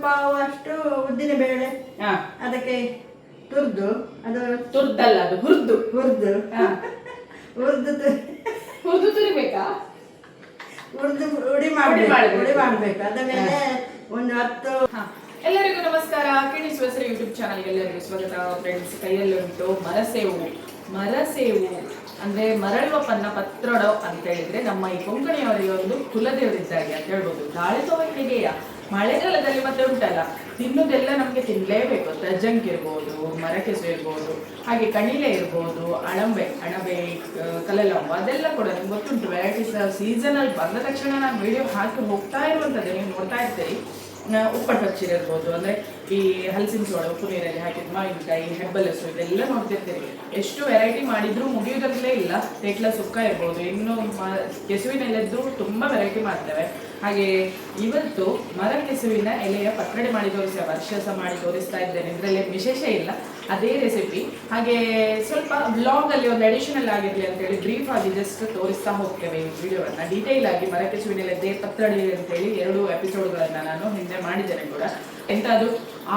ಪಾವು ಅಷ್ಟು ಉದ್ದಿನ ಬೇಳೆ ಹಾ. ಅದಕ್ಕೆ ತುರ್ದು ಅದು ತುರ್ದಲ್ಲ ಅದು ಹುರ್ದು. ಹುರ್ದು. ಹುರ್ದು ಹುರ್ದು ತುರಿಬೇಕಾ? ಹುರ್ದು ಉಡಿ ಮಾಡಬೇಕು ಮಾಡ್ಬೇಕು. ಉಡಿ ಮಾಡ್ಬೇಕು. ಅದ ಮೇಲೆ ಒಂದು ಹತ್ತು ಹಾ. ಎಲ್ಲರಿಗೂ ನಮಸ್ಕಾರ. ಕಿಣಿಸುವ ಹೆಸರು ಯೂಟ್ಯೂಬ್ ಚಾನಲ್ ಎಲ್ಲರಿಗೂ ಸ್ವಾಗತ. ಫ್ರೆಂಡ್ಸ್ ಕೈಯಲ್ಲಿ ಉಂಟು ಮರಸೇವು. ಮರಸೇವು ಅಂದ್ರೆ ಮರಳುವ ಪನ್ನ ಪತ್ರೊಡ ಅಂತ ಹೇಳಿದ್ರೆ ನಮ್ಮ ಈ ಕೊಂಕಣಿಯವರಿಗೆ ಒಂದು ಕುಲದೇವರಿದ್ದಾಗೆ ಅಂತ ಹೇಳ್ಬೋದು. ದಾಳಿತವ ಹೇಗೆಯ? ಮಳೆಗಾಲದಲ್ಲಿ ಮತ್ತೆ ಉಂಟಲ್ಲ, ತಿನ್ನೋದೆಲ್ಲ ನಮಗೆ ತಿನ್ನಲೇಬೇಕು ತಜ್ಜಂಕ್ ಇರ್ಬೋದು, ಮರಕೆಸು ಇರ್ಬೋದು, ಹಾಗೆ ಕಣಿಲೆ ಇರ್ಬೋದು ಅಣಬೆ ಅಣಬೆ ಕಲಲಂಬ ಅದೆಲ್ಲ ಕೂಡ ನಿಮ್ಗೆ ಗೊತ್ತುಂಟು. ವೆರೈಟೀಸ್ ಸೀಸನಲ್ ಬಂದ ತಕ್ಷಣ ನಾನು ವಿಡಿಯೋ ಹಾಕಿ ಹೋಗ್ತಾ ಇರುವಂಥದ್ದು ನೀವು ನೋಡ್ತಾ ಇರ್ತೀರಿ. ಉಪ್ಪಟ್ಟು ಹಚ್ಚಿರ ಇರ್ಬೋದು ಅಂದ್ರೆ ಈ ಹಲಸಿನ ಸೋಳ ಉಪ್ಪು ನೀರಲ್ಲಿ ಹಾಕಿದ ಮಾವಿನಕಾಯಿ ಹೆಬ್ಬಲಸು ಇದೆಲ್ಲ ನೋಡ್ತಿರ್ತೀರಿ ಎಷ್ಟು ವೆರೈಟಿ ಮಾಡಿದ್ರು ಮುಗಿಯುವುದರಲ್ಲೇ ಇಲ್ಲ. ತೇಟ್ಲ ಸುಕ್ಕ ಇರ್ಬೋದು. ಇನ್ನು ಕೆಸುವಿನ ಎಲೆದ್ದು ತುಂಬಾ ವೆರೈಟಿ ಮಾಡ್ತೇವೆ. ಹಾಗೆ ಇವತ್ತು ಮರ ಕೆಸುವಿನ ಎಲೆಯ ಪಕ್ಕಡೆ ಮಾಡಿ ತೋರಿಸಿ ವರ್ಷ ಮಾಡಿ ತೋರಿಸ್ತಾ ಇದ್ದೇನೆ. ಇದರಲ್ಲಿ ವಿಶೇಷ ಇಲ್ಲ. ಅದೇ ರೆಸಿಪಿ ಹಾಗೆ ಸ್ವಲ್ಪ ಬ್ಲಾಗ್ ಅಲ್ಲಿ ಒಂದು ಅಡಿಷನಲ್ ಆಗಿರಲಿ ಅಂತ ಹೇಳಿ ಬ್ರೀಫ್ ಆಗಿ ಜಸ್ಟ್ ತೋರಿಸ್ತಾ ಹೋಗ್ತೇವೆ ಈ ವಿಡಿಯೋವನ್ನ ಡೀಟೇಲ್ ಆಗಿ ಮರ ಕೆಸುವಿನೆಲೆ ದೇ ಪತ್ರಡಿ ಅಂತ ಹೇಳಿ ಎರಡು ಎಪಿಸೋಡ್ಗಳನ್ನ ನಾನು ಹಿಂದೆ ಮಾಡಿದ್ದೇನೆ ಕೂಡ. ಎಂತ ಅದು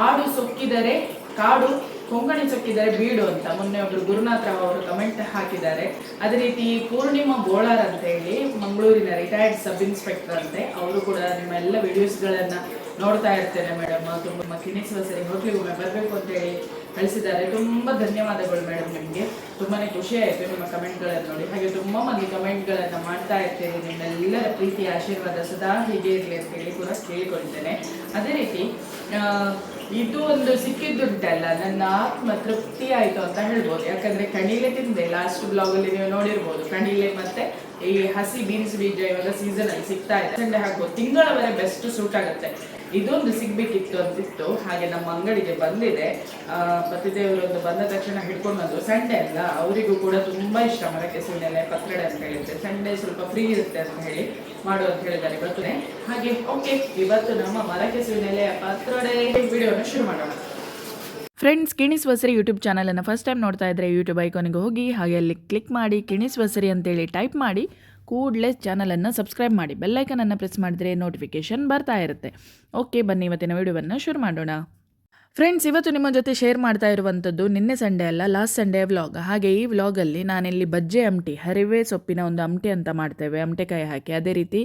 ಆಡು ಸೊಕ್ಕಿದರೆ ಕಾಡು ಕೊಂಕಣಿ ಸೊಕ್ಕಿದರೆ ಬೀಡು ಅಂತ ಮೊನ್ನೆ ಒಬ್ರು ಗುರುನಾಥ ಅವರು ಕಮೆಂಟ್ ಹಾಕಿದ್ದಾರೆ. ಅದೇ ರೀತಿ ಪೂರ್ಣಿಮಾ ಗೋಳಾರ್ ಅಂತ ಹೇಳಿ ಮಂಗಳೂರಿನ ರಿಟೈರ್ಡ್ ಸಬ್ ಇನ್ಸ್ಪೆಕ್ಟರ್ ಅಂತೆ. ಅವರು ಕೂಡ ನಿಮ್ಮ ಎಲ್ಲ ವಿಡಿಯೋಸ್ಗಳನ್ನು ನೋಡ್ತಾ ಇರ್ತೇನೆ ಮೇಡಮ್ ತುಂಬ ಕಿಣಿಸುವ ಸರಿ ಹೋಟ್ಲಿಗೆ ಒಮ್ಮೆ ಬರಬೇಕು ಅಂತ ಹೇಳಿ ಕಳಿಸಿದ್ದಾರೆ. ತುಂಬಾ ಧನ್ಯವಾದಗಳು ಮೇಡಮ್ ನಿಮಗೆ. ತುಂಬಾ ಖುಷಿ ಆಯಿತು ನಿಮ್ಮ ಕಮೆಂಟ್ಗಳನ್ನು ನೋಡಿ. ಹಾಗೆ ತುಂಬಾ ಮಂದಿ ಕಮೆಂಟ್ಗಳನ್ನು ಮಾಡ್ತಾ ಇರ್ತೇವೆ ನಿಮ್ಮೆಲ್ಲರ ಪ್ರೀತಿ ಆಶೀರ್ವಾದ ಸದಾ ಹೀಗೆ ಇರಲಿ ಅಂತ ಹೇಳಿ ಕೂಡ ಕೇಳಿಕೊಳ್ತೇನೆ. ಅದೇ ರೀತಿ ಇದು ಒಂದು ಸಿಕ್ಕಿದ್ದುಂಟಲ್ಲ, ನನ್ನ ಆತ್ಮ ತೃಪ್ತಿ ಆಯಿತು ಅಂತ ಹೇಳ್ಬೋದು. ಯಾಕಂದ್ರೆ ಕಣಿಲೆ ತಿಂದೆ. ಲಾಸ್ಟ್ ಬ್ಲಾಗ್ ಅಲ್ಲಿ ನೀವು ನೋಡಿರ್ಬೋದು. ಕಣಿಲೆ ಮತ್ತೆ ಈ ಹಸಿ ಬೀನ್ಸ್ ಬೀಜ ಇವಾಗ ಸೀಸನ್ ಅಲ್ಲಿ ಸಿಗ್ತಾ ಇದೆ. ಸಂಡೆ ಹಾಕ್ಬೋದು ತಿಂಗಳವರೆ ಬೆಸ್ಟ್ ಸೂಟ್ ಆಗುತ್ತೆ. ಇದೊಂದು ಸಿಗ್ಬೇಕಿತ್ತು ಅಂತಿತ್ತು. ಹಾಗೆ ನಮ್ಮ ಅಂಗಡಿಗೆ ಬಂದಿದೆ. ಪತಿದೇವರೊಂದು ಬಂದ ತಕ್ಷಣ ಹಿಡ್ಕೊಂಡು ಬಂದ್ರು. ಸಂಡೆ ಅಲ್ಲ, ಅವರಿಗೂ ಕೂಡ ತುಂಬಾ ಇಷ್ಟ. ಮರಕ್ಕೆ ಪತ್ರಡೆ ಅಂತ ಹೇಳಿದ್ರೆ. ಸಂಡೆ ಸ್ವಲ್ಪ ಫ್ರೀ ಇರುತ್ತೆ ಅಂತ ಹೇಳಿ ಮಾಡು ಅಂತ ಹೇಳಿದ್ದಾರೆ ಇವತ್ತು ಹಾಗೆ ಓಕೆ ಇವತ್ತು ನಮ್ಮ ಮರಕ್ಕೆ ಪತ್ರೊಡೆ ವಿಡಿಯೋನ ಶುರು ಮಾಡೋಣ. ಫ್ರೆಂಡ್ಸ್ ಕಿಣಿಸ್ ವಸರಿ ಯೂಟ್ಯೂಬ್ ಚಾನಲನ್ನು ಫಸ್ಟ್ ಟೈಮ್ ನೋಡ್ತಾ ಇದ್ರೆ ಯೂಟ್ಯೂಬ್ ಐಕಾನಿಗೆ ಹೋಗಿ, ಹಾಗೆ ಅಲ್ಲಿ ಕ್ಲಿಕ್ ಮಾಡಿ, ಕಿಣಿಸ್ ವಸರಿ ಅಂತೇಳಿ ಟೈಪ್ ಮಾಡಿ ಕೂಡಲೇ ಚಾನಲನ್ನು ಸಬ್ಸ್ಕ್ರೈಬ್ ಮಾಡಿ ಬೆಲ್ಲೈಕನನ್ನು ಪ್ರೆಸ್ ಮಾಡಿದರೆ ನೋಟಿಫಿಕೇಷನ್ ಬರ್ತಾ ಇರುತ್ತೆ. ಓಕೆ ಬನ್ನಿ ಇವತ್ತಿನ ವಿಡಿಯೋವನ್ನು ಶುರು ಮಾಡೋಣ. ಫ್ರೆಂಡ್ಸ್ ಇವತ್ತು ನಿಮ್ಮ ಜೊತೆ ಶೇರ್ ಮಾಡ್ತಾ ಇರುವಂಥದ್ದು ನಿನ್ನೆ ಸಂಡೇ ಅಲ್ಲ ಲಾಸ್ಟ್ ಸಂಡೇ ವ್ಲಾಗ್ ಹಾಗೆ ಈ ವ್ಲಾಗಲ್ಲಿ ನಾನಿಲ್ಲಿ ಬಜ್ಜೆ ಅಮ್ಟಿ ಹರಿವೆ ಸೊಪ್ಪಿನ ಒಂದು ಅಮ್ಟಿ ಅಂತ ಮಾಡ್ತೇವೆ. ಅಮಟೆಕಾಯಿ ಹಾಕಿ. ಅದೇ ರೀತಿ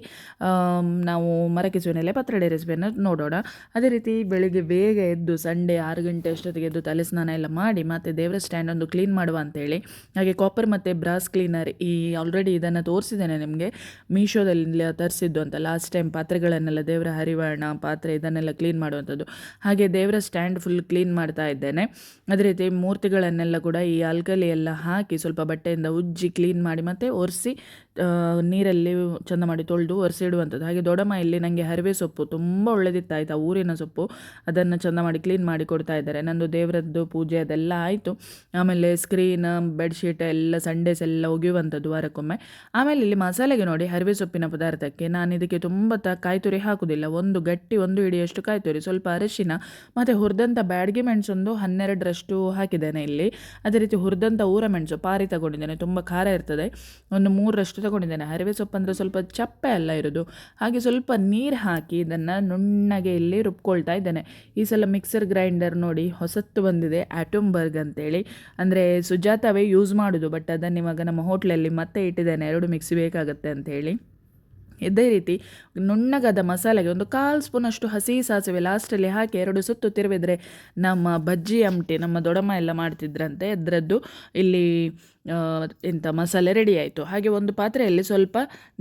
ನಾವು ಮರಕಿಸುವಿನಲ್ಲೇ ಪತ್ರಡೆ ರೆಸಿಪಿಯನ್ನು ನೋಡೋಣ. ಅದೇ ರೀತಿ ಬೆಳಿಗ್ಗೆ ಬೇಗ ಎದ್ದು ಸಂಡೇ ಆರು ಗಂಟೆ ಅಷ್ಟೊತ್ತಿಗೆ ಎದ್ದು ತಲೆ ಸ್ನಾನ ಎಲ್ಲ ಮಾಡಿ ಮತ್ತು ದೇವರ ಸ್ಟ್ಯಾಂಡ್ ಒಂದು ಕ್ಲೀನ್ ಮಾಡುವ ಅಂತೇಳಿ, ಹಾಗೆ ಕಾಪರ್ ಮತ್ತು ಬ್ರಾಸ್ ಕ್ಲೀನರ್ ಈ ಆಲ್ರೆಡಿ ಇದನ್ನು ತೋರಿಸಿದ್ದೇನೆ ನಿಮಗೆ. ಮೀಶೋದಲ್ಲಿ ತರಿಸಿದ್ದು ಅಂತ ಲಾಸ್ಟ್ ಟೈಮ್ ಪಾತ್ರೆಗಳನ್ನೆಲ್ಲ ದೇವರ ಹರಿವರ್ಣ ಪಾತ್ರೆ ಇದನ್ನೆಲ್ಲ ಕ್ಲೀನ್ ಮಾಡುವಂಥದ್ದು. ಹಾಗೆ ದೇವರ ಸ್ಟ್ಯಾಂಡ್ ಫುಲ್ ಕ್ಲೀನ್ ಮಾಡ್ತಾ ಇದ್ದೇನೆ. ಅದೇ ರೀತಿ ಮೂರ್ತಿಗಳನ್ನೆಲ್ಲ ಕೂಡ ಈ ಆಲ್ಕಲಿ ಎಲ್ಲ ಹಾಕಿ ಸ್ವಲ್ಪ ಬಟ್ಟೆಯಿಂದ ಉಜ್ಜಿ ಕ್ಲೀನ್ ಮಾಡಿ ಮತ್ತು ಒರೆಸಿ ನೀರಲ್ಲಿ ಚಂದ ಮಾಡಿ ತೊಳೆದು ಒರೆಸಿಡುವಂಥದ್ದು. ಹಾಗೆ ದೊಡ್ಡಮ್ಮ ಇಲ್ಲಿ ನನಗೆ ಹರಿವೆ ಸೊಪ್ಪು ತುಂಬ ಒಳ್ಳೆದಿತ್ತಾಯ್ತು, ಆ ಊರಿನ ಸೊಪ್ಪು. ಅದನ್ನು ಚಂದ ಮಾಡಿ ಕ್ಲೀನ್ ಮಾಡಿ ಕೊಡ್ತಾ ಇದ್ದಾರೆ. ನಂದು ದೇವರದ್ದು ಪೂಜೆ ಅದೆಲ್ಲ ಆಯಿತು. ಆಮೇಲೆ ಸ್ಕ್ರೀನ್ ಬೆಡ್ಶೀಟ್ ಎಲ್ಲ ಸಂಡೇಸ್ ಎಲ್ಲ ಒಗೆಯುವಂಥದ್ದು ವಾರಕ್ಕೊಮ್ಮೆ. ಆಮೇಲೆ ಇಲ್ಲಿ ಮಸಾಲೆಗೆ ನೋಡಿ ಹರಿವೆ ಸೊಪ್ಪಿನ ಪದಾರ್ಥಕ್ಕೆ ನಾನು ಇದಕ್ಕೆ ತುಂಬ ತ ಕಾಯ್ತುರಿ ಹಾಕುವುದಿಲ್ಲ. ಒಂದು ಗಟ್ಟಿ, ಒಂದು ಹಿಡಿಯಷ್ಟು ಕಾಯಿ ತುರಿ ಸ್ವಲ್ಪ ಅರಿಶಿನ, ಮತ್ತು ಹುರಿದಂಥ ಬ್ಯಾಡ್ಗೆ ಮೆಣಸೊಂದು ಹನ್ನೆರಡರಷ್ಟು ಹಾಕಿದ್ದೇನೆ ಇಲ್ಲಿ. ಅದೇ ರೀತಿ ಹುರಿದಂಥ ಊರ ಮೆಣಸು ಪಾರಿ ತಗೊಂಡಿದ್ದೇನೆ, ತುಂಬ ಖಾರ ಇರ್ತದೆ. ಒಂದು ಮೂರರಷ್ಟು ತಗೊಂಡಿದ್ದೇನೆ. ಹರಿವೆ ಸೊಪ್ಪು ಅಂದರೆ ಸ್ವಲ್ಪ ಚಪ್ಪೆ ಎಲ್ಲ ಇರೋದು. ಹಾಗೆ ಸ್ವಲ್ಪ ನೀರು ಹಾಕಿ ಇದನ್ನು ನುಣ್ಣಗೆ ಇಲ್ಲಿ ರುಬ್ಕೊಳ್ತಾ ಇದ್ದೇನೆ. ಈ ಸಲ ಮಿಕ್ಸರ್ ಗ್ರೈಂಡರ್ ನೋಡಿ ಹೊಸತ್ತು ಬಂದಿದೆ ಆಟೋಂಬರ್ಗ್ ಅಂತೇಳಿ. ಅಂದರೆ ಸುಜಾತವೇ ಯೂಸ್ ಮಾಡೋದು ಬಟ್ ಅದನ್ನು ಇವಾಗ ನಮ್ಮ ಹೋಟ್ಲಲ್ಲಿ ಮತ್ತೆ ಇಟ್ಟಿದ್ದೇನೆ. ಎರಡು ಮಿಕ್ಸಿ ಬೇಕಾಗುತ್ತೆ ಅಂತೇಳಿ. ಇದೇ ರೀತಿ ನುಣ್ಣಗಾದ ಮಸಾಲೆಗೆ ಒಂದು ಕಾಲು ಸ್ಪೂನಷ್ಟು ಹಸಿ ಸಾಸಿವೆ ಲಾಸ್ಟಲ್ಲಿ ಹಾಕಿ ಎರಡು ಸುತ್ತು ತಿರುವಿದ್ರೆ ನಮ್ಮ ಬಜ್ಜಿ ಅಮಟಿ ನಮ್ಮ ದೊಡಮ್ಮ ಎಲ್ಲ ಮಾಡ್ತಿದ್ರಂತೆ. ಅದರದ್ದು ಇಲ್ಲಿ ಎಂಥ ಮಸಾಲೆ ರೆಡಿ ಆಯಿತು. ಹಾಗೆ ಒಂದು ಪಾತ್ರೆಯಲ್ಲಿ ಸ್ವಲ್ಪ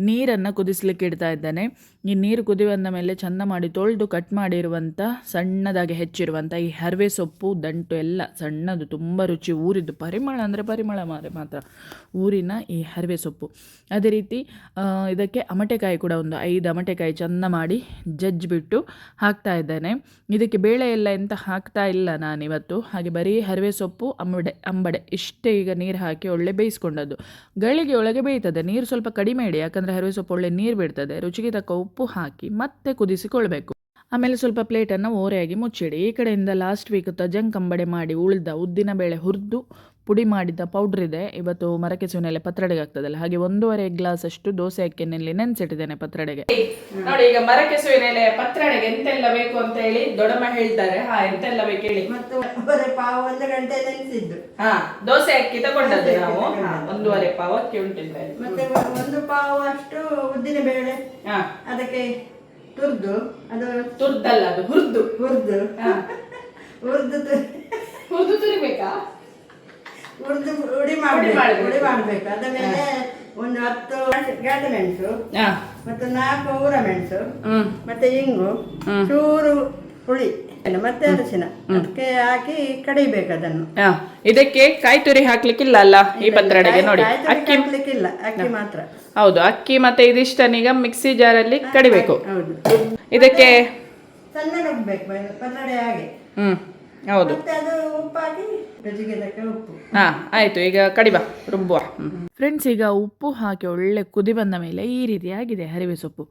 ನೀರನ್ನು ಕುದಿಸ್ಲಿಕ್ಕೆ ಇಡ್ತಾ ಇದ್ದಾನೆ. ಈ ನೀರು ಕುದಿ ಬಂದ ಮೇಲೆ ಚಂದ ಮಾಡಿ ತೊಳೆದು ಕಟ್ ಮಾಡಿರುವಂಥ ಸಣ್ಣದಾಗಿ ಹೆಚ್ಚಿರುವಂಥ ಈ ಹರಿವೆ ಸೊಪ್ಪು, ದಂಟು ಎಲ್ಲ ಸಣ್ಣದು, ತುಂಬ ರುಚಿ ಊರಿದ್ದು ಪರಿಮಳ ಅಂದರೆ ಪರಿಮಳ ಮಾರೆ ಮಾತ್ರ. ಊರಿನ ಈ ಹರಿವೆ ಸೊಪ್ಪು. ಅದೇ ರೀತಿ ಇದಕ್ಕೆ ಅಮಟೆಕಾಯಿ ಕೂಡ ಒಂದು ಐದು ಅಮಟೆಕಾಯಿ ಚಂದ ಮಾಡಿ ಜಜ್ಜಿಬಿಟ್ಟು ಹಾಕ್ತಾ ಇದ್ದೇನೆ. ಇದಕ್ಕೆ ಬೇಳೆ ಎಲ್ಲ ಎಂತ ಹಾಕ್ತಾ ಇಲ್ಲ ನಾನಿವತ್ತು. ಹಾಗೆ ಬರೀ ಹರಿವೆ ಸೊಪ್ಪು, ಅಂಬಡೆ ಅಂಬಡೆ, ಇಷ್ಟೇ ಈಗ ನೀರು ಹಾಕಿ ಒಳ್ಳೆ ಬೇಯಿಸ್ಕೊಂಡದ್ದು. ಗಳಿಗೆ ಒಳಗೆ ಬೇಯ್ತದೆ, ನೀರು ಸ್ವಲ್ಪ ಕಡಿಮೆ ಇಡಿ, ಯಾಕಂದರೆ ಹರಿವೆ ಸೊಪ್ಪು ಒಳ್ಳೆ ನೀರು ಬಿಡ್ತದೆ. ರುಚಿಗೆ ತಕ್ಕ ಉಪ್ಪು ಹಾಕಿ ಮತ್ತೆ ಕುದಿಸಿಕೊಳ್ಬೇಕು. ಆಮೇಲೆ ಸ್ವಲ್ಪ ಪ್ಲೇಟನ್ನು ಓರೆಯಾಗಿ ಮುಚ್ಚಿಡಿ. ಈ ಕಡೆಯಿಂದ ಲಾಸ್ಟ್ ವೀಕ್ ತಜಂಗ್ ಕಂಬಡೆ ಮಾಡಿ ಉಳಿದ ಉದ್ದಿನ ಬೇಳೆ ಹುರಿದು ಪುಡಿ ಮಾಡಿದ ಪೌಡ್ರ್ ಇದೆ. ಇವತ್ತು ಮರಕೆ ಸೂನೆಲೆ ಪತ್ರಡೆಗೆ ಆಗ್ತದಲ್ಲ. ಹಾಗೆ ಒಂದೂವರೆ ಗ್ಲಾಸ್ ಅಷ್ಟು ದೋಸೆ ಅಕ್ಕಿನಲ್ಲಿ ನೆನೆಸಿಟ್ಟಿದ್ದೇನೆ ಪತ್ರಡೆಗೆ. ನೋಡಿ ಈಗ ಮರಕೆ ಸೂನೆಲೆ ಪತ್ರಡೆಗೆ ಎಂತೆಲ್ಲ ಬೇಕು ಅಂತ ಹೇಳಿ ದೊಡ್ಡಮ್ಮ ಹೇಳ್ತಾರೆ. ಹಾ ಎಂತೆಲ್ಲ ಬೇಕು ಹೇಳಿ. ಮತ್ತು ಒಂದೂವರೆ ಪಾವು ಒಂದು ಗಂಟೆ ನೆನೆಸಿದ್ದು. ಹಾ ದೋಸೆ ಅಕ್ಕಿ ತಗೊಂಡದ್ದು ನಾವು. ಒಂದೂವರೆ ಪಾವ್ ಅಕ್ಕಿ ಉಂಟಿದ್ರೆ ಮತ್ತೆ ಒಂದು ಪಾವು ಅಷ್ಟು ಉದ್ದಿನ ಬೇಳೆ. ಹಾ. ಅದಕ್ಕೆ ತುರ್ದು. ಅದು ತುರ್ದಲ್ಲ ಅದು ಹುರ್ದು. ಹುರ್ದು. ಹುರ್ದು ಹುರ್ದು ತುರಿಬೇಕಾ? ಹುರಿದು ಹುಡಿ ಮಾಡಬೇಕು ಹುಡಿ ಮಾಡಬೇಕು. ಅದ ಮೇಲೆ ಒಂದು ಹತ್ತು ಗಾಡಿ ಮೆಣಸು ಮತ್ತು ನಾಲ್ಕು ಊರ ಮೆಣಸು ಮತ್ತೆ ಇಂಗು ಚೂರು ಹುಳಿ ಮತ್ತೆ ಅರಶಿನ. ಅದಕ್ಕೆ ಹಾಕಿ ಕಡಿಬೇಕು ಅದನ್ನು. ಇದಕ್ಕೆ ಕಾಯಿ ತುರಿ ಹಾಕ್ಲಿಕ್ಕಿಲ್ಲ ಅಲ್ಲ ಈ ಪತ್ರೊಡೆಗೆ ನೋಡಿ. ಅಕ್ಕಿ ಹಾಕ್ಲಿಕ್ಕಿಲ್ಲ ಅಕ್ಕಿ ಮಾತ್ರ. ಹೌದು ಅಕ್ಕಿ ಮತ್ತೆ ಇದಿಷ್ಟನೀಗ ಮಿಕ್ಸಿ ಜಾರಲ್ಲಿ ಕಡಿಬೇಕು. ಇದಕ್ಕೆ ಸಣ್ಣ ರುಬ್ಬೇಕು ಪನ್ನಡೆ ಹಾಗೆ ಹ್ಮ್. ಹೌದು. ಹಾ ಆಯ್ತು. ಈಗ ಕಡಿಬಾ ರುಬ್ಬುವ. ಫ್ರೆಂಡ್ಸ್ ಈಗ ಉಪ್ಪು ಹಾಕಿ ಒಳ್ಳೆ ಕುದಿ ಬಂದ ಮೇಲೆ ಈ ರೀತಿಯಾಗಿದೆ ಆಗಿದೆ ಹರಿವೆ ಸೊಪ್ಪು.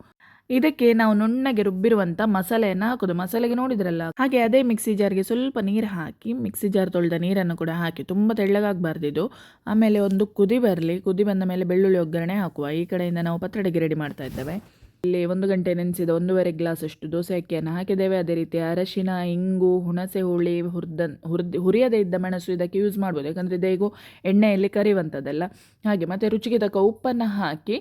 ಇದಕ್ಕೆ ನಾವು ನುಣ್ಣಗೆ ರುಬ್ಬಿರುವಂಥ ಮಸಾಲೆಯನ್ನು ಹಾಕೋದು. ಮಸಾಲೆಗೆ ನೋಡಿದ್ರಲ್ಲ? ಹಾಗೆ ಅದೇ ಮಿಕ್ಸಿ ಜಾರ್ಗೆ ಸ್ವಲ್ಪ ನೀರು ಹಾಕಿ ಮಿಕ್ಸಿ ಜಾರ್ ತೊಳೆದ ನೀರನ್ನು ಕೂಡ ಹಾಕಿ ತುಂಬ ತೆಳ್ಳಗಾಗಬಾರ್ದಿದ್ದು ಆಮೇಲೆ ಒಂದು ಕುದಿ ಬರಲಿ ಕುದಿ ಬಂದ ಮೇಲೆ ಬೆಳ್ಳುಳ್ಳಿ ಒಗ್ಗರಣೆ ಹಾಕುವ. ಈ ಕಡೆಯಿಂದ ನಾವು ಪತ್ರೊಡೆಗೆ ರೆಡಿ ಮಾಡ್ತಾ ಇದ್ದೇವೆ. ಇಲ್ಲಿ ಒಂದು ಗಂಟೆ ನೆನೆಸಿದ ಒಂದೂವರೆ ಗ್ಲಾಸ್ ಅಷ್ಟು ದೋಸೆ ಅಕ್ಕಿಯನ್ನು ಹಾಕಿದ್ದೇವೆ. ಅದೇ ರೀತಿ ಅರಶಿನ, ಇಂಗು, ಹುಣಸೆ ಹುಳಿ ಹುರ್ದನ್ ಹುರ್ದು, ಹುರಿಯದೇ ಇದ್ದ ಮೆಣಸು ಇದಕ್ಕೆ ಯೂಸ್ ಮಾಡ್ಬೋದು. ಯಾಕಂದರೆ ಇದು ಎಣ್ಣೆಯಲ್ಲಿ ಕರಿವಂಥದ್ದಲ್ಲ ಹಾಗೆ ಮತ್ತು ರುಚಿಗೆ ತಕ್ಕ ಉಪ್ಪನ್ನು ಹಾಕಿ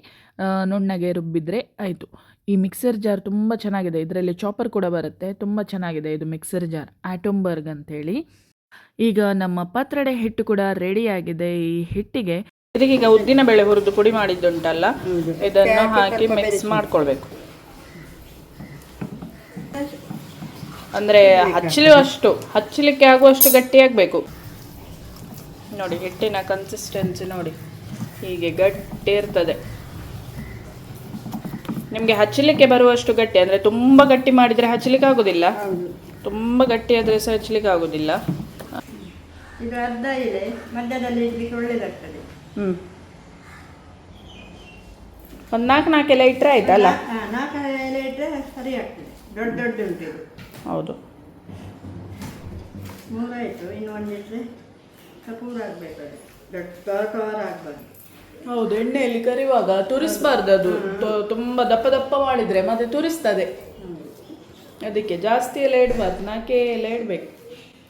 ನುಣ್ಣಗೆ ರುಬ್ಬಿದರೆ ಆಯಿತು. ಈ ಮಿಕ್ಸರ್ ಜಾರ್ ತುಂಬ ಚೆನ್ನಾಗಿದೆ. ಇದರಲ್ಲಿ ಚಾಪರ್ ಕೂಡ ಬರುತ್ತೆ. ತುಂಬ ಚೆನ್ನಾಗಿದೆ ಇದು ಮಿಕ್ಸರ್ ಜಾರ್ ಆಟೋಂಬರ್ಗ್ ಅಂತೇಳಿ. ಈಗ ನಮ್ಮ ಪಾತ್ರಡೆ ಹಿಟ್ಟು ಕೂಡ ರೆಡಿಯಾಗಿದೆ ಈ ಹಿಟ್ಟಿಗೆ ಇದಕ್ಕೀಗ ಉದ್ದಿನ ಬೇಳೆ ಹುರಿದು ಪುಡಿ ಮಾಡಿದ್ದುಂಟಲ್ಲ ಇದನ್ನು ಹಾಕಿ ಮಿಕ್ಸ್ ಮಾಡ್ಕೊಳ್ಬೇಕು. ಅಂದ್ರೆ ಹಚ್ಚಲುವಷ್ಟು ಹಚ್ಚಲಿಕ್ಕೆ ಆಗುವಷ್ಟು ಗಟ್ಟಿಯಾಗಬೇಕು ನೋಡಿ ಹಿಟ್ಟಿನ ಕನ್ಸಿಸ್ಟೆನ್ಸಿ ನೋಡಿ ಹೀಗೆ ಗಟ್ಟಿ ಇರ್ತದೆ. ನಿಮಗೆ ಹಚ್ಚಲಿಕ್ಕೆ ಬರುವಷ್ಟು ಗಟ್ಟಿ ಅಂದ್ರೆ ತುಂಬಾ ಗಟ್ಟಿ ಮಾಡಿದ್ರೆ ಹಚ್ಚಲಿಕ್ಕೆ ಆಗೋದಿಲ್ಲ? ತುಂಬಾ ತುಂಬ ಗಟ್ಟಿ ಆದ್ರೆ ಸಹ ಹಚ್ಚಲಿಕ್ಕೆ ಆಗೋದಿಲ್ಲ. ಇದು ಅರ್ಧ ಇದೆ ಮಧ್ಯದಲ್ಲಿ ಇಡ್ಲಿಕ್ಕೆ ಒಳ್ಳೇದಾಗ್ತದೆ. ಹ್ಞೂ ಒಂದು ನಾಲ್ಕು ನಾಲ್ಕು ಎಲೆ ಇಟ್ಟರೆ ಆಯ್ತಲ್ಲ? ಹಾ, ನಾಲ್ಕು ಎಲೆ ಇಟ್ಟರೆ ಸರಿ ಆಗ್ತದೆ. ದೊಡ್ಡ ದೊಡ್ಡ ಉಂಟು ಇದು. ಹೌದು. ಮೂರಾಯಿತು ಇನ್ನು ಒಂದು ಇಟ್ಟರೆ ಕಪೂರ ಆಗಬೇಕು ಅದು. ದೊಡ್ಡ ಕವರ್ ಆಗಬಾರ್ದು. ಹೌದು ಎಣ್ಣೆಯಲ್ಲಿ ಕರಿಯುವಾಗ ತುರಿಸಬಾರ್ದು ಅದು. ತು- ತುಂಬ ದಪ್ಪ ದಪ್ಪ ಮಾಡಿದರೆ ಮತ್ತೆ ತುರಿಸ್ತದೆ. ಅದಕ್ಕೆ ಜಾಸ್ತಿ ಎಲ್ಲ ಇಡಬಾರ್ದು ನಾಲ್ಕೇ ಎಲ್ಲ ಇಡಬೇಕು.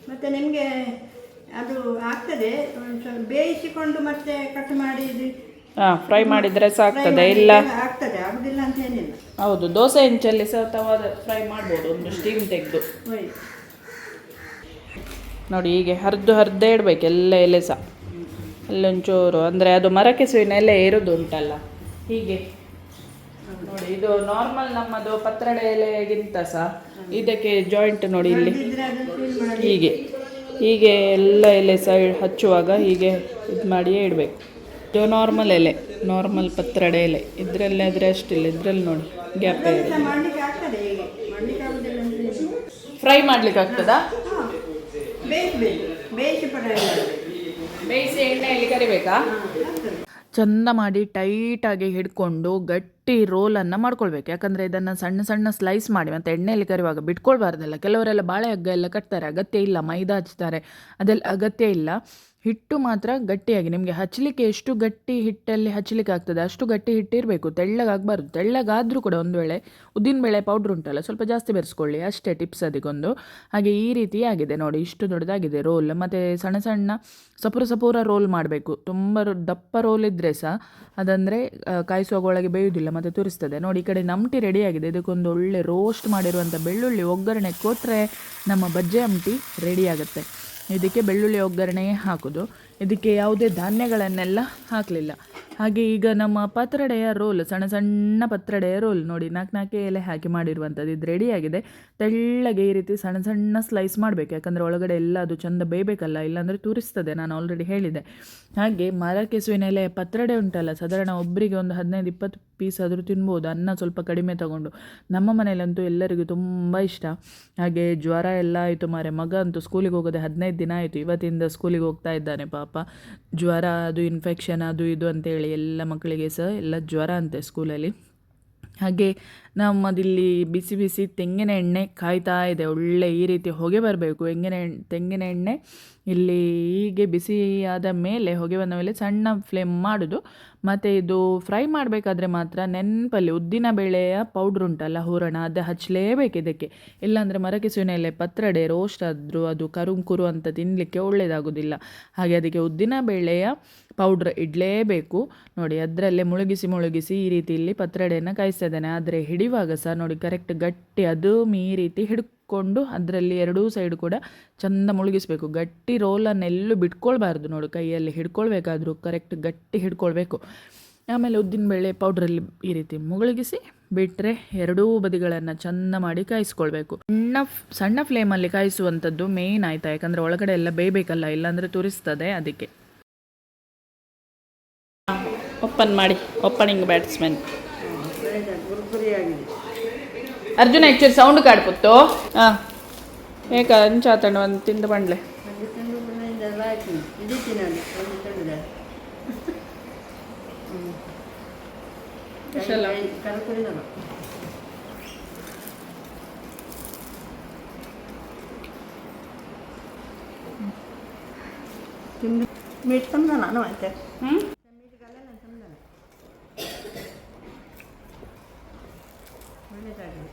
ಮತ್ತೆ ನಿಮಗೆ ಅದು ಆಗ್ತದೆ ಬೇಯಿಸಿಕೊಂಡು ಮತ್ತೆ ಕಟ್ ಮಾಡಿ ಹಾಂ ಫ್ರೈ ಮಾಡಿದರೆ ಸಾಕ್ತದೆ ಇಲ್ಲ? ಆಗ್ತದೆ ಆಗುದಿಲ್ಲ ಅಂತ ಏನಿಲ್ಲ. ಹೌದು ದೋಸೆ ಹೆಂಚಲ್ಲಿ ಸಹ ತವಾದ ಫ್ರೈ ಮಾಡ್ಬೋದು ಒಂದು ಸ್ಟೀಮ್ ತೆಗೆದು. ನೋಡಿ ಹೀಗೆ ಹರಿದು ಹರಿದೇ ಇಡಬೇಕು ಎಲ್ಲ ಎಲೆ ಸಹ. ಅಲ್ಲೊಂಚೂರು ಅಂದರೆ ಅದು ಮರಕೆಸುವಿನ ಎಲೆ ಇರೋದು ಉಂಟಲ್ಲ ಹೀಗೆ. ನೋಡಿ ಇದು ನಾರ್ಮಲ್ ನಮ್ಮದು ಪತ್ರೊಡೆ ಎಲೆಗಿಂತ ಸಹ ಇದಕ್ಕೆ ಜಾಯಿಂಟ್ ನೋಡಿ ಇಲ್ಲಿ. ಹೀಗೆ. ಹೀಗೆ ಎಲ್ಲ ಎಲೆ ಸೈಡ್ ಹಚ್ಚುವಾಗ ಹೀಗೆ ಇದು ಮಾಡಿಯೇ ಇಡಬೇಕು. ಇದು ನಾರ್ಮಲ್ ಎಲೆ ನಾರ್ಮಲ್ ಪತ್ರಡೆ ಎಲೆ. ಇದರಲ್ಲೇ ಆದರೆ ಅಷ್ಟಿಲ್ಲ ಇದರಲ್ಲಿ ನೋಡಿ ಗ್ಯಾಪ್ ಫ್ರೈ ಮಾಡ್ಲಿಕ್ಕೆ ಆಗ್ತದಾ ಬೇಯಿಸಿ ಎಣ್ಣೆಯಲ್ಲಿ ಕರಿಬೇಕಾ? ಚಂದ ಮಾಡಿ ಟೈಟಾಗಿ ಹಿಡ್ಕೊಂಡು ಗಟ್ಟಿ ರೋಲನ್ನು ಮಾಡ್ಕೊಳ್ಬೇಕು. ಯಾಕಂದರೆ ಇದನ್ನು ಸಣ್ಣ ಸಣ್ಣ ಸ್ಲೈಸ್ ಮಾಡಿ ಮತ್ತು ಎಣ್ಣೆಯಲ್ಲಿ ಕರಿವಾಗ ಬಿಟ್ಕೊಳ್ಬಾರ್ದಲ್ಲ. ಕೆಲವರೆಲ್ಲ ಬಾಳೆ ಹಗ್ಗ ಎಲ್ಲ ಕಟ್ತಾರೆ, ಅಗತ್ಯ ಇಲ್ಲ, ಮೈದಾ ಹಚ್ತಾರೆ. ಅದೆಲ್ಲ ಅಗತ್ಯ ಇಲ್ಲ. ಹಿಟ್ಟು ಮಾತ್ರ ಗಟ್ಟಿಯಾಗಿ, ನಿಮಗೆ ಹಚ್ಚಲಿಕ್ಕೆ ಎಷ್ಟು ಗಟ್ಟಿ ಹಿಟ್ಟಲ್ಲಿ ಹಚ್ಚಲಿಕ್ಕೆ ಆಗ್ತದೆ, ಅಷ್ಟು ಗಟ್ಟಿ ಹಿಟ್ಟಿರಬೇಕು. ತೆಳ್ಳಗಾಗಬಾರ್ದು. ತೆಳ್ಳಗಾದರೂ ಕೂಡ ಒಂದು ವೇಳೆ ಉದ್ದಿನಬೇಳೆ ಪೌಡ್ರ್ ಉಂಟಲ್ಲ, ಸ್ವಲ್ಪ ಜಾಸ್ತಿ ಬೆರೆಸ್ಕೊಳ್ಳಿ. ಅಷ್ಟೇ ಟಿಪ್ಸ್ ಅದಕ್ಕೊಂದು ಹಾಗೆ ಈ ರೀತಿ ಆಗಿದೆ ನೋಡಿ, ಇಷ್ಟು ದೊಡ್ಡದಾಗಿದೆ ರೋಲ್ ಮತ್ತು ಸಣ್ಣ ಸಣ್ಣ ಸಪುರ ಸಪೂರ ರೋಲ್ ಮಾಡಬೇಕು. ತುಂಬ ದಪ್ಪ ರೋಲ್ ಇದ್ದರೆ ಸಹ ಅದಂದರೆ ಕಾಯಿಸುವಾಗ ಬೇಯುವುದಿಲ್ಲ, ಮತ್ತು ತುರಿಸ್ತದೆ. ನೋಡಿ, ಈ ಕಡೆ ನಮಟಿ ರೆಡಿಯಾಗಿದೆ ಇದಕ್ಕೊಂದು ಒಳ್ಳೆ ರೋಸ್ಟ್ ಮಾಡಿರುವಂಥ ಬೆಳ್ಳುಳ್ಳಿ ಒಗ್ಗರಣೆ ಕೊಟ್ಟರೆ ನಮ್ಮ ಬಜ್ಜೆ ಅಮ್ಟಿ ರೆಡಿ ಆಗುತ್ತೆ. ಇದಕ್ಕೆ ಬೆಳ್ಳುಳ್ಳಿ ಒಗ್ಗರಣೆ ಹಾಕೋದು. ಇದಕ್ಕೆ ಯಾವುದೇ ಧಾನ್ಯಗಳನ್ನೆಲ್ಲ ಹಾಕಲಿಲ್ಲ. ಹಾಗೆ ಈಗ ನಮ್ಮ ಪತ್ರಡೆಯ ರೋಲ್, ಸಣ್ಣ ಸಣ್ಣ ಪತ್ರಡೆಯ ರೋಲ್ ನೋಡಿ ನಾಲ್ಕು ನಾಲ್ಕು ಎಲೆ ಹಾಕಿ ಮಾಡಿರುವಂಥದ್ದು ಇದು ರೆಡಿಯಾಗಿದೆ ತೆಳ್ಳಗೆ ಈ ರೀತಿ ಸಣ್ಣ ಸಣ್ಣ ಸ್ಲೈಸ್ ಮಾಡಬೇಕು. ಯಾಕಂದರೆ ಒಳಗಡೆ ಎಲ್ಲ ಅದು ಚಂದ ಬೇಯಬೇಕಲ್ಲ, ಇಲ್ಲಾಂದರೆ ತುರಿಸ್ತದೆ, ನಾನು ಆಲ್ರೆಡಿ ಹೇಳಿದೆ. ಹಾಗೆ ಮರ ಕೆಸುವಿನ ಎಲೆ ಪತ್ರಡೆ ಉಂಟಲ್ಲ, ಸಾಧಾರಣ ಒಬ್ಬರಿಗೆ ಒಂದು ಹದಿನೈದು, ಇಪ್ಪತ್ತು ಪೀಸ್ ಆದರೂ ತಿನ್ಬೋದು, ಅನ್ನ ಸ್ವಲ್ಪ ಕಡಿಮೆ ತಗೊಂಡು. ನಮ್ಮ ಮನೆಯಲ್ಲಂತೂ ಎಲ್ಲರಿಗೂ ತುಂಬ ಇಷ್ಟ. ಹಾಗೆ ಜ್ವರ ಎಲ್ಲ ಆಯಿತು ಮಾರೆ, ಮಗ ಅಂತೂ ಸ್ಕೂಲಿಗೆ ಹೋಗೋದೆ ಹದಿನೈದು ದಿನ ಆಯಿತು, ಇವತ್ತಿಂದ ಸ್ಕೂಲಿಗೆ ಹೋಗ್ತಾ ಇದ್ದಾನೆ ಪಾಪ ಜ್ವರ, ಅದು ಇನ್ಫೆಕ್ಷನ್ ಅದು ಇದು ಅಂತೇಳಿ ಎಲ್ಲ ಮಕ್ಕಳಿಗೆ ಸಹ ಎಲ್ಲ ಜ್ವರ ಅಂತೆ ಸ್ಕೂಲಲ್ಲಿ ಹಾಗೆ ನಮ್ಮದಿಲ್ಲಿ ಬಿಸಿ ಬಿಸಿ ತೆಂಗಿನ ಎಣ್ಣೆ ಕಾಯ್ತಾ ಇದೆ. ಒಳ್ಳೆ ಈ ರೀತಿ ಹೊಗೆ ಬರಬೇಕು. ತೆಂಗಿನ ತೆಂಗಿನ ಎಣ್ಣೆ ಇಲ್ಲಿ ಹೀಗೆ ಬಿಸಿಯಾದ ಮೇಲೆ ಹೊಗೆ ಬಂದ ಮೇಲೆ ಸಣ್ಣ ಫ್ಲೇಮ್ ಮಾಡೋದು. ಮತ್ತು ಇದು ಫ್ರೈ ಮಾಡಬೇಕಾದ್ರೆ ಮಾತ್ರ ನೆನಪಲ್ಲಿ ಉದ್ದಿನ ಬೇಳೆಯ ಪೌಡ್ರ್ ಉಂಟಲ್ಲ, ಹೂರಣ, ಅದು ಹಚ್ಚಲೇಬೇಕು ಇದಕ್ಕೆ. ಇಲ್ಲಾಂದರೆ ಮರಕೆಸುವಿನ ಎಲೆ ಪತ್ರಡೆ, ರೋಸ್ಟ್ ಆದರೂ ಅದು ಕರುಂಕುರು ಅಂತ ತಿನ್ನಲಿಕ್ಕೆ ಒಳ್ಳೆಯದಾಗೋದಿಲ್ಲ ಹಾಗೆ ಅದಕ್ಕೆ ಉದ್ದಿನ ಬೇಳೆಯ ಪೌಡ್ರ್ ಇಡಲೇಬೇಕು. ನೋಡಿ, ಅದರಲ್ಲೇ ಮುಳುಗಿಸಿ ಮುಳುಗಿಸಿ ಈ ರೀತಿ ಇಲ್ಲಿ ಪತ್ರಡೆಯನ್ನು ಕಾಯಿಸ್ತಾ ಇದ್ದಾನೆ. ಆದರೆ ಹಿಡಿಯುವಾಗ ಸಹ ನೋಡಿ ಕರೆಕ್ಟ್ ಗಟ್ಟಿ ಅದು ಈ ರೀತಿ ಹಿಡ್ಕೊಂಡು ಅದರಲ್ಲಿ ಎರಡೂ ಸೈಡ್ ಕೂಡ ಚಂದ ಮುಳುಗಿಸ್ಬೇಕು. ಗಟ್ಟಿ ರೋಲನ್ನೆಲ್ಲೂ ಬಿಟ್ಕೊಳ್ಬಾರ್ದು ನೋಡು ಕೈಯಲ್ಲಿ, ಹಿಡ್ಕೊಳ್ಬೇಕಾದ್ರೂ ಕರೆಕ್ಟ್ ಗಟ್ಟಿ ಹಿಡ್ಕೊಳ್ಬೇಕು. ಆಮೇಲೆ ಉದ್ದಿನಬೇಳೆ ಪೌಡ್ರಲ್ಲಿ ಈ ರೀತಿ ಮುಳುಗಿಸಿ ಬಿಟ್ಟರೆ ಎರಡೂ ಬದಿಗಳನ್ನು ಚಂದ ಮಾಡಿ ಕಾಯಿಸ್ಕೊಳ್ಬೇಕು. ಸಣ್ಣ ಸಣ್ಣ ಫ್ಲೇಮಲ್ಲಿ ಕಾಯಿಸುವಂಥದ್ದು ಮೇಯ್ನ್ ಆಯ್ತಾ? ಯಾಕಂದರೆ ಒಳಗಡೆ ಎಲ್ಲ ಬೇಯಬೇಕಲ್ಲ, ಇಲ್ಲಾಂದರೆ ತುರಿಸ್ತದೆ ಅದಕ್ಕೆ. ಓಪನ್ ಮಾಡಿ opening batsman Arjuna actually sound ಕಾಡ್ಪುತ್ತು ಹಾಂ ಏಕ ಅಂಚಾತಂಡು ಒಂದು ತಿಂದು ಬಂಡ್ಲೆ ತಿಂಗಳು ಮನೆಯಿಂದೆಲ್ಲ ಹಾಕಿ ಇಡೀ ತಿನ್ನಲ್ಲ ಒಂದು ತಿಂಡಿದೆ ಕರ್ಕುರಿದಲ್ಲ ತಿಂದು ಮೀಟ್ ತಂದ ನಾನು ಮತ್ತೆ ಹ್ಞೂ ಒಳ್ಳೆದಾಗಲಿ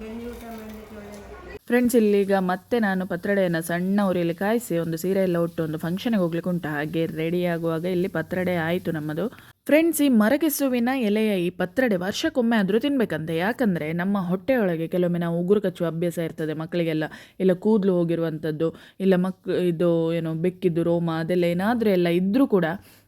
ಗಂಜಿ ಊಟ ಮಾಡಲಿಕ್ಕೆ ಒಳ್ಳೆದಾಗಲಿ ಫ್ರೆಂಡ್ಸ್, ಇಲ್ಲಿಗ ಮತ್ತೆ ನಾನು ಪತ್ರಡೆಯನ್ನು ಸಣ್ಣ ಉರಿಯಲ್ಲಿ ಕಾಯಿಸಿ ಒಂದು ಸೀರೆ ಎಲ್ಲ ಉಟ್ಟು ಒಂದು ಫಂಕ್ಷನ್ಗೆ ಹೋಗ್ಲಿಕ್ಕೆ ಉಂಟು ಹಾಗೆ ರೆಡಿ ಆಗುವಾಗ ಇಲ್ಲಿ ಪತ್ರಡೆ ಆಯಿತು ನಮ್ಮದು. ಫ್ರೆಂಡ್ಸ್ ಈ ಮರಗೆಸುವಿನ ಎಲೆಯ ಈ ಪತ್ರಡೆ ವರ್ಷಕ್ಕೊಮ್ಮೆ ಆದರೂ ತಿನ್ಬೇಕಂತೆ. ಯಾಕಂದರೆ ನಮ್ಮ ಹೊಟ್ಟೆಯೊಳಗೆ ಕೆಲವೊಮ್ಮೆ ನಾವು ಉಗುರು ಕಚ್ಚುವ ಅಭ್ಯಾಸ ಇರ್ತದೆ ಮಕ್ಕಳಿಗೆಲ್ಲ. ಇಲ್ಲ ಕೂದಲು ಹೋಗಿರುವಂಥದ್ದು, ಇಲ್ಲ ಮಕ್, ಇದು ಏನು ಬೆಕ್ಕಿದ್ದು ರೋಮ, ಅದೆಲ್ಲ ಏನಾದರೂ ಎಲ್ಲ ಇದ್ದರೂ ಕೂಡ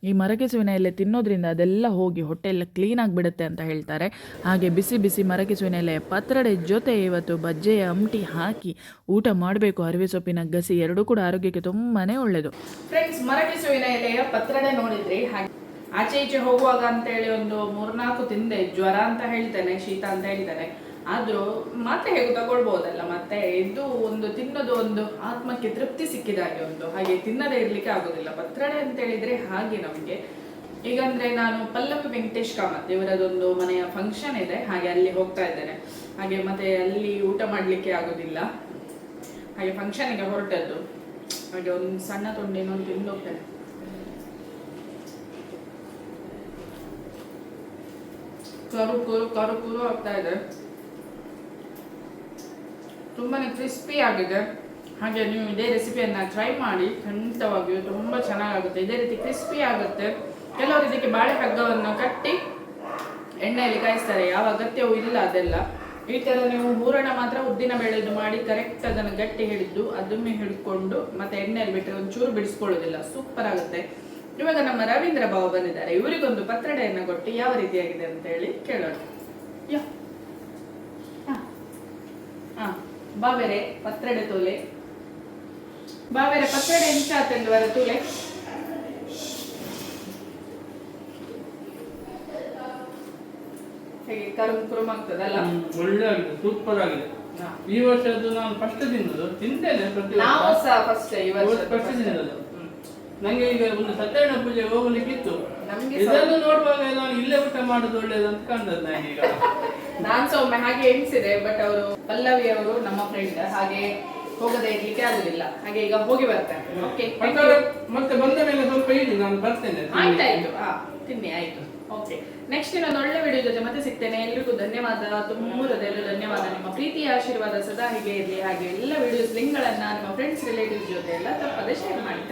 ಈ ಮರಗೆಸುವಿನ ಎಲೆ ತಿನ್ನೋದ್ರಿಂದ ಅದೆಲ್ಲ ಹೋಗಿ ಹೊಟ್ಟೆ ಎಲ್ಲ ಕ್ಲೀನ್ ಆಗಿಬಿಡುತ್ತೆ ಅಂತ ಹೇಳ್ತಾರೆ. ಹಾಗೆ ಬಿಸಿ ಬಿಸಿ ಮರಗೆಸುವಿನ ಎಲೆಯ ಪತ್ರಡೆ ಜೊತೆ ಇವತ್ತು ಬಜ್ಜೆಯ ಅಮಟಿ ಹಾಕಿ ಊಟ ಮಾಡಬೇಕು. ಅರಿವೆ ಸೊಪ್ಪಿನ ಗಸಿ ಎರಡೂ ಕೂಡ ಆರೋಗ್ಯಕ್ಕೆ ತುಂಬಾ ಒಳ್ಳೆಯದು ಫ್ರೆಂಡ್ಸ್ ಮರಗೆಸುವಿನ ಎಲೆಯ ಪತ್ರಡೆ ನೋಡಿದ್ರಿ? ಹಾಗೆ ಆಚೆ ಈಚೆ ಹೋಗುವಾಗ ಅಂತೇಳಿ ಒಂದು ಮೂರ್ನಾಲ್ಕು ತಿಂದೆ, ಜ್ವರ ಅಂತ ಹೇಳ್ತೇನೆ, ಶೀತ ಅಂತ ಹೇಳ್ತೇನೆ ಆದ್ರೂ ಮತ್ತೆ ಹೇಗೂ ತಗೊಳ್ಬೋದಲ್ಲ, ಮತ್ತೆ ಇದು ಒಂದು ತಿನ್ನೋದು ಒಂದು ಆತ್ಮಕ್ಕೆ ತೃಪ್ತಿ ಸಿಕ್ಕಿದ ಹಾಗೆ ಒಂದು ಹಾಗೆ ತಿನ್ನದೇ ಇರ್ಲಿಕ್ಕೆ ಆಗೋದಿಲ್ಲ. ಪತ್ರಡೆ ಅಂತ ಹೇಳಿದ್ರೆ ಹಾಗೆ ನಮ್ಗೆ. ಈಗಂದ್ರೆ ನಾನು ಪಲ್ಲವಿ ವೆಂಕಟೇಶ್ ಕಾಮತ್ ಇವರದೊಂದು ಮನೆಯ ಫಂಕ್ಷನ್ ಇದೆ. ಹಾಗೆ ಅಲ್ಲಿ ಹೋಗ್ತಾ ಇದ್ದೇನೆ. ಹಾಗೆ ಮತ್ತೆ ಅಲ್ಲಿ ಊಟ ಮಾಡ್ಲಿಕ್ಕೆ ಆಗೋದಿಲ್ಲ. ಹಾಗೆ ಫಂಕ್ಷನ್ಗೆ ಹೊರಟದ್ದು. ಹಾಗೆ ಒಂದು ಸಣ್ಣ ತುಂಡಿನೊಂದು ತಿಂದು ಹೋಗ್ತೇನೆ. ಕರು ಕುರು ಕರು ಕುರು ಆಗ್ತಾ ಇದೆ. ತುಂಬಾ ಕ್ರಿಸ್ಪಿ ಆಗಿದೆ. ಹಾಗೆ ನೀವು ಇದೇ ರೆಸಿಪಿಯನ್ನ ಟ್ರೈ ಮಾಡಿ, ಖಂಡಿತವಾಗಿಯೂ ತುಂಬ ಚೆನ್ನಾಗಾಗುತ್ತೆ. ಇದೇ ರೀತಿ ಕ್ರಿಸ್ಪಿ ಆಗುತ್ತೆ. ಕೆಲವರು ಇದಕ್ಕೆ ಬಾಳೆ ಹಗ್ಗವನ್ನು ಕಟ್ಟಿ ಎಣ್ಣೆಯಲ್ಲಿ ಕಾಯಿಸ್ತಾರೆ. ಯಾವ ಅಗತ್ಯವೂ ಇಲ್ಲ ಅದೆಲ್ಲ. ಈ ಥರ ನೀವು ಹೂರಣ ಮಾತ್ರ ಉದ್ದಿನ ಬೆಳೆದು ಮಾಡಿ ಕರೆಕ್ಟ್ ಅದನ್ನು ಗಟ್ಟಿ ಹಿಡಿದು, ಅದನ್ನೇ ಹಿಡ್ಕೊಂಡು ಮತ್ತೆ ಎಣ್ಣೆಯಲ್ಲಿ ಬಿಟ್ಟರೆ ಒಂಚೂರು ಬಿಡಿಸ್ಕೊಳ್ಳೋದಿಲ್ಲ. ಸೂಪರ್ ಆಗುತ್ತೆ. ಇವಾಗ ನಮ್ಮ ರವೀಂದ್ರ ಬಾಬು ಬಂದಿದ್ದಾರೆ. ಇವರಿಗೊಂದು ಪತ್ರಡೆಯನ್ನು ಕೊಟ್ಟು ಯಾವ ರೀತಿಯಾಗಿದೆ ಅಂತ ಹೇಳಿ ಕೇಳೋಣ. ಯಾ. ಹಾ. ಹಾ. ಬಾವೆರೆ ಪತ್ರಡೆ ತೋಲೆ. ಬಾವೆರೆ ಪತ್ರಡೆ ಎಂತ ಆತಂದು ವರ ತೂಲೆ? ಹೇಗೆ ಕರುಮ್ ಕುರುಮ್ ಆಗ್ತದಲ್ಲ? ಒಳ್ಳೆ ಆಗಿದೆ ಸೂಪರ್ ಆಗಿದೆ. ಈ ವರ್ಷದ್ದು ನಾನು ಫಸ್ಟ್ ತಿನ್ನೋದು ತಿಂತೇನೆ ಪ್ರತಿ ನಾವು ವರ್ಷ ಸಹ ಫಸ್ಟ್ ಈ ವರ್ಷ ಫಸ್ಟ್ ತಿನ್ನೋದು ನಂಗೆ ಈಗ ಒಂದು ಸತ್ಯನಾರಾಯಣ ಪೂಜೆ ಹೋಗ್ಲಿಕ್ಕಿತ್ತು. ಇದನ್ನು ನೋಡುವಾಗ ನಾನು ಇಲ್ಲೇ ಊಟ ಮಾಡುದು ಒಳ್ಳೇದು ಅಂತ ಕಾಣ್ತದೆ ನಾನು ಈಗ. ನಾನ್ ಸಹ ಒಮ್ಮೆ ಹಾಗೆ ಎಣಿಸಿದೆ ಬಟ್ ಅವರು ಪಲ್ಲವಿ ಅವರು ನಮ್ಮ ಫ್ರೆಂಡ್ ಹಾಗೆ ಹೋಗದೆ ಇರ್ಲಿಕ್ಕೆ ಆಗುದಿಲ್ಲ. ಹಾಗೆ ಈಗ ಹೋಗಿ ಬರ್ತಾರೆ ಓಕೆ ಮತ್ತೆ ಬಂದ ಮೇಲೆ ಸ್ವಲ್ಪ ಇಡಿ ನಾನು ಬರ್ತೇನೆ ಆಯ್ತಾಯ್ತು. ಹಾ ತಿನ್ನಿ ಆಯ್ತು. ಓಕೆ ನೆಕ್ಸ್ಟ್ ಇನ್ನೊಂದು ಒಳ್ಳೆ ವಿಡಿಯೋ ಜೊತೆ ಮತ್ತೆ ಸಿಗ್ತೇನೆ. ಎಲ್ರಿಗೂ ಧನ್ಯವಾದ. ತುಂಬ ಧನ್ಯವಾದ. ನಿಮ್ಮ ಪ್ರೀತಿಯ ಆಶೀರ್ವಾದ ಸದಾ ಹೀಗೆ ಇರಲಿ. ಹಾಗೆ ಎಲ್ಲ ವಿಡಿಯೋಸ್ ಲಿಂಕ್ಗಳನ್ನ ನಿಮ್ಮ ಫ್ರೆಂಡ್ಸ್ ರಿಲೇಟಿವ್ಸ್ ಜೊತೆ ಎಲ್ಲ ತಪ್ಪದೆ ಶೇರ್ ಮಾಡಿ.